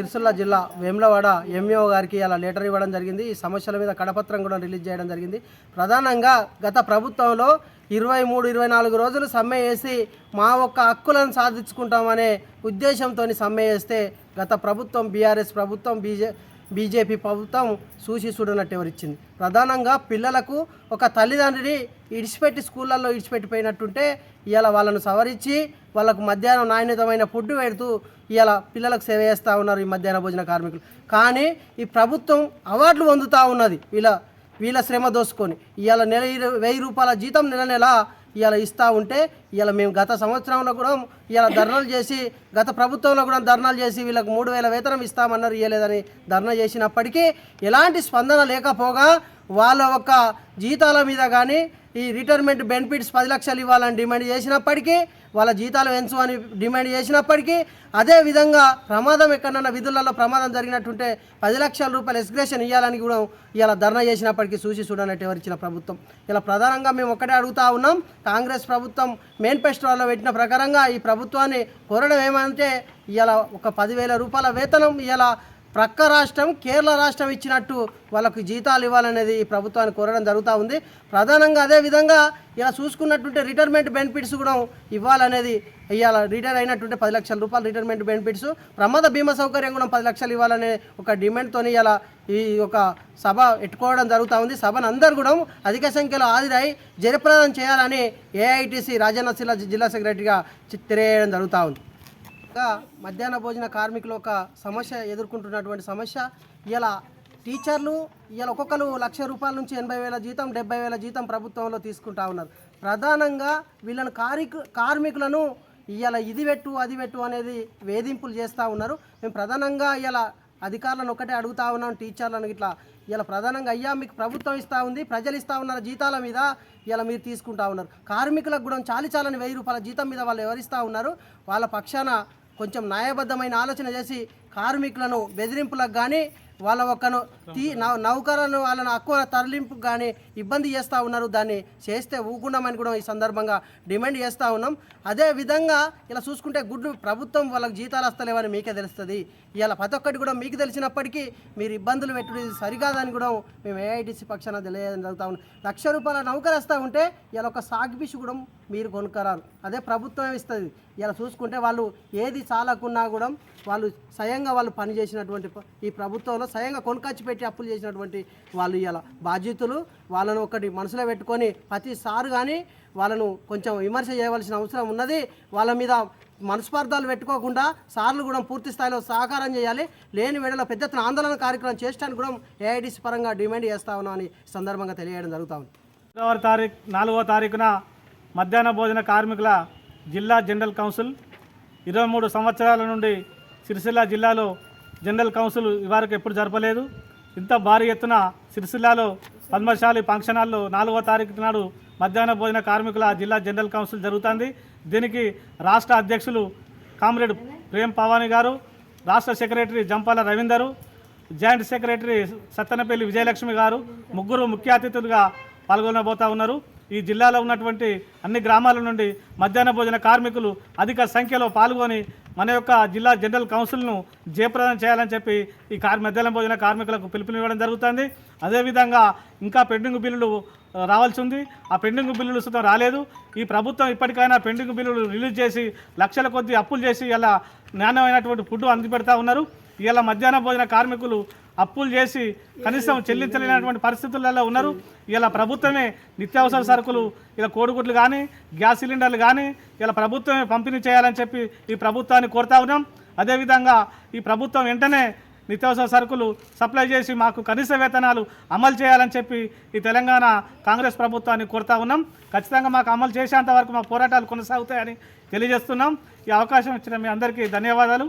సిరిసిల్ల జిల్లా వేములవాడ ఎంఈఓ గారికి అలా లెటర్ ఇవ్వడం జరిగింది. ఈ సమస్యల మీద కడపత్రం కూడా రిలీజ్ చేయడం జరిగింది. ప్రధానంగా గత ప్రభుత్వంలో ఇరవై మూడు ఇరవై నాలుగు రోజులు సమ్మె వేసి మా ఒక్క హక్కులను సాధించుకుంటామనే ఉద్దేశంతో సమ్మె చేస్తే గత ప్రభుత్వం బీఆర్ఎస్ ప్రభుత్వం బీజే బీజేపీ ప్రభుత్వం చూసి చూడనట్టు ఎవరిచ్చింది. ప్రధానంగా పిల్లలకు ఒక తల్లిదండ్రిని ఇడిచిపెట్టి స్కూళ్ళల్లో ఇడిచిపెట్టిపోయినట్టుంటే ఇవాళ వాళ్ళను సవరించి వాళ్ళకు మధ్యాహ్నం నాణ్యతమైన ఫుడ్ పెడుతూ ఇవాళ పిల్లలకు సేవ చేస్తూ ఉన్నారు ఈ మధ్యాహ్న భోజన కార్మికులు. కానీ ఈ ప్రభుత్వం అవార్డులు పొందుతూ ఉన్నది. వీళ్ళ వీళ్ళ శ్రమ దోసుకొని ఇవాళ నెల వెయ్యి రూపాయల జీతం నెల నెల ఇలా ఇస్తూ ఉంటే ఇలా మేము గత సంవత్సరంలో కూడా ఇలా ధర్నాలు చేసి గత ప్రభుత్వంలో కూడా ధర్నాలు చేసి వీళ్ళకి మూడు వేల వేతనం ఇస్తామన్నారు ఇవ్వలేదని ధర్నా చేసినప్పటికీ ఎలాంటి స్పందన లేకపోగా వాళ్ళ యొక్క జీతాల మీద కానీ ఈ రిటైర్మెంట్ బెనిఫిట్స్ పది లక్షలు ఇవ్వాలని డిమాండ్ చేసినప్పటికీ వాళ్ళ జీతాలు పెంచు అని డిమాండ్ చేసినప్పటికీ అదే విధంగా ప్రమాదం ఎక్కడన్నా విధులలో ప్రమాదం జరిగినట్టుంటే పది లక్షల రూపాయలు ఎక్స్గ్రేషన్ ఇవ్వాలని కూడా ఇలా ధర్నా చేసినప్పటికీ చూసి చూడనట్టు ఎవరిచ్చిన ప్రభుత్వం. ఇలా ప్రధానంగా మేము ఒక్కటే అడుగుతా ఉన్నాం కాంగ్రెస్ ప్రభుత్వం మేనిఫెస్టోలో పెట్టిన ప్రకారంగా ఈ ప్రభుత్వాన్ని కోరడం ఏమంటే ఇలా ఒక పదివేల రూపాయల వేతనం ఇలా ప్రక్క రాష్ట్రం కేరళ రాష్ట్రం ఇచ్చినట్టు వాళ్ళకు జీతాలు ఇవ్వాలనేది ఈ ప్రభుత్వాన్ని కోరడం జరుగుతూ ఉంది. ప్రధానంగా అదే విధంగా ఇలా చూసుకున్నట్టుంటే రిటైర్మెంట్ బెనిఫిట్స్ కూడా ఇవ్వాలనేది ఇవాళ రిటైర్ అయినట్టుంటే పది లక్షల రూపాయలు రిటైర్మెంట్ బెనిఫిట్స్. ప్రమాద బీమా సౌకర్యం కూడా పది లక్షలు ఇవ్వాలనే ఒక డిమాండ్తో ఇలా ఈ ఒక సభ ఎట్టుకోవడం జరుగుతూ ఉంది. సభను అందరు కూడా అధిక సంఖ్యలో హాజరై జయప్రదం చేయాలని ఏఐటీసీ రాజన్న జిల్లా సెక్రటరీగా తెలియజేయడం జరుగుతూ ఉంది. మధ్యాహ్న భోజన కార్మికులు ఒక సమస్య ఎదుర్కొంటున్నటువంటి సమస్య. ఇలా టీచర్లు ఇలా ఒక్కొక్కరు లక్ష రూపాయల నుంచి ఎనభై వేల జీతం డెబ్బై వేల జీతం ప్రభుత్వంలో తీసుకుంటా ఉన్నారు. ప్రధానంగా వీళ్ళను కారికు కార్మికులను ఇలా ఇది పెట్టు అది పెట్టు అనేది వేధింపులు చేస్తూ ఉన్నారు. మేము ప్రధానంగా ఇలా అధికారులను ఒకటే అడుగుతా ఉన్నాం టీచర్లను ఇట్లా. ఇలా ప్రధానంగా అయ్యా మీకు ప్రభుత్వం ఇస్తూ ఉంది ప్రజలు ఇస్తూ ఉన్నారు జీతాల మీద ఇలా మీరు తీసుకుంటా ఉన్నారు. కార్మికులకు కూడా చాలి చాలని వెయ్యి రూపాయల జీతం మీద వాళ్ళు ఎవరిస్తూ ఉన్నారు? వాళ్ళ పక్షాన కొంచెం న్యాయబద్ధమైన ఆలోచన చేసి కార్మికులను బెదిరింపులకు కానీ వాళ్ళ ఒక్కను తీ నౌ- వాళ్ళను ఎక్కువ తరలింపు కానీ ఇబ్బంది చేస్తూ ఉన్నారు. దాన్ని చేస్తే ఊకుండామని కూడా ఈ సందర్భంగా డిమాండ్ చేస్తూ ఉన్నాం. అదే విధంగా ఇలా చూసుకుంటే గుడ్డు ప్రభుత్వం వాళ్ళకి జీతాలు వస్తలేవని మీకే తెలుస్తుంది. ఇలా ప్రతి ఒక్కటి కూడా మీకు తెలిసినప్పటికీ మీరు ఇబ్బందులు పెట్టుడు సరికాదని కూడా మేము ఏఐటీసీ పక్షాన తెలియజేయడం జరుగుతూ ఉన్నాం లక్ష రూపాయల నౌకరు వస్తూ ఉంటే ఇలా ఒక సాగిపిషి కూడా మీరు కొనుక్కరారు. అదే ప్రభుత్వం ఇస్తుంది. ఇలా చూసుకుంటే వాళ్ళు ఏది చాలకున్నా కూడా వాళ్ళు స్వయంగా వాళ్ళు పని చేసినటువంటి ఈ ప్రభుత్వంలో స్వయంగా కొనుకొచ్చి పెట్టి అప్పులు చేసినటువంటి వాళ్ళు ఇవాళ బాధ్యతలు వాళ్ళను ఒకటి మనసులో పెట్టుకొని ప్రతిసారి కానీ వాళ్ళను కొంచెం విమర్శ చేయవలసిన అవసరం ఉన్నది. వాళ్ళ మీద మనస్పార్థాలు పెట్టుకోకుండా సార్లు కూడా పూర్తి స్థాయిలో సహకారం చేయాలి. లేని వేళలో పెద్ద ఎత్తున ఆందోళన కార్యక్రమం చేయడానికి కూడా ఏఐడిసి పరంగా డిమాండ్ చేస్తా ఉన్నామని సందర్భంగా తెలియడం జరుగుతూ ఉంది. ఫిబ్రవరి తారీఖు నాలుగో తారీఖున మధ్యాహ్న భోజన కార్మికుల జిల్లా జనరల్ కౌన్సిల్. ఇరవై మూడు సంవత్సరాల నుండి సిరిసిల్ల జిల్లాలో జనరల్ కౌన్సిల్ ఇవరకు ఎప్పుడు జరపలేదు. ఇంత భారీ ఎత్తున సిరిసిల్లాలో పద్మశాలి ఫంక్షన్ హాల్లో నాలుగో తారీఖు నాడు మధ్యాహ్న భోజన కార్మికుల జిల్లా జనరల్ కౌన్సిల్ జరుగుతుంది. దీనికి రాష్ట్ర అధ్యక్షులు కామ్రేడ్ ప్రేమ్ పవాని గారు రాష్ట్ర secretary Jampala Ravinder joint secretary Sattenapalli Vijayalakshmi గారు ముగ్గురు ముఖ్య అతిథులుగా పాల్గొనబోతా ఉన్నారు. ఈ జిల్లాలో ఉన్నటువంటి అన్ని గ్రామాల నుండి మధ్యాహ్న భోజన కార్మికులు అధిక సంఖ్యలో పాల్గొని మన యొక్క జిల్లా జనరల్ కౌన్సిల్ను జయప్రదం చేయాలని చెప్పి ఈ కార్ మధ్యాహ్నం భోజన కార్మికులకు పిలుపునివ్వడం జరుగుతుంది. అదేవిధంగా ఇంకా పెండింగ్ బిల్లులు రావాల్సి ఉంది. ఆ పెండింగ్ బిల్లులు సుతం రాలేదు. ఈ ప్రభుత్వం ఇప్పటికైనా పెండింగ్ బిల్లులు రిలీజ్ చేసి లక్షల కొద్ది అప్పులు చేసి ఇలా నాణ్యమైనటువంటి ఫుడ్ అందిపెడతా ఉన్నారు. ఇలా మధ్యాహ్న భోజన కార్మికులు అప్పులు చేసి కనీసం చెల్లించలేనటువంటి పరిస్థితులలో ఉన్నారు. ఇలా ప్రభుత్వమే నిత్యావసర సరుకులు ఇలా కోడిగుడ్లు కానీ గ్యాస్ సిలిండర్లు కానీ ఇలా ప్రభుత్వమే పంపిణీ చేయాలని చెప్పి ఈ ప్రభుత్వాన్ని కోరుతా ఉన్నాం. అదేవిధంగా ఈ ప్రభుత్వం వెంటనే నిత్యావసర సరుకులు సప్లై చేసి మాకు కనీస వేతనాలు అమలు చేయాలని చెప్పి ఈ తెలంగాణ కాంగ్రెస్ ప్రభుత్వాన్ని కోరుతా ఉన్నాం. ఖచ్చితంగా మాకు అమలు చేసేంత వరకు మా పోరాటాలు కొనసాగుతాయని తెలియజేస్తున్నాం. ఈ అవకాశం ఇచ్చిన మీ అందరికీ ధన్యవాదాలు.